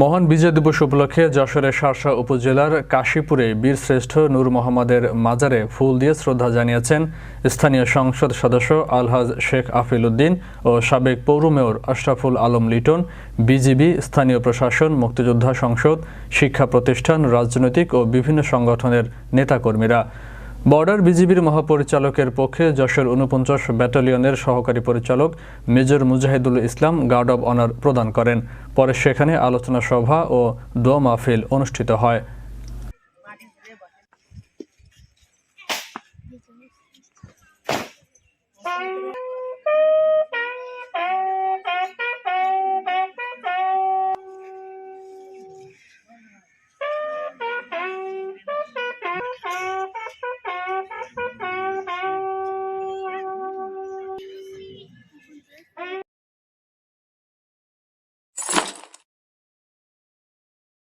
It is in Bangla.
মহান বিজয় দিবস উপলক্ষে যশোরের শার্শা উপজেলার কাশীপুরে বীরশ্রেষ্ঠ নূর মোহাম্মদের মাজারে ফুল দিয়ে শ্রদ্ধা জানিয়েছেন স্থানীয় সংসদ সদস্য আলহাজ শেখ আফিল উদ্দিন ও সাবেক পৌর মেয়র আশরাফুল আলম লিটন, বিজিবি, স্থানীয় প্রশাসন, মুক্তিযোদ্ধা সংসদ, শিক্ষা প্রতিষ্ঠান, রাজনৈতিক ও বিভিন্ন সংগঠনের নেতাকর্মীরা। বর্ডার বিজিবির মহাপরিচালকের পক্ষে যশোর উনপঞ্চাশ ব্যাটালিয়নের সহকারী পরিচালক major Mujahidul Islam guard of honour প্রদান করেন। পরে সেখানে আলোচনা সভা ও দোয়া মাহফিল অনুষ্ঠিত হয়।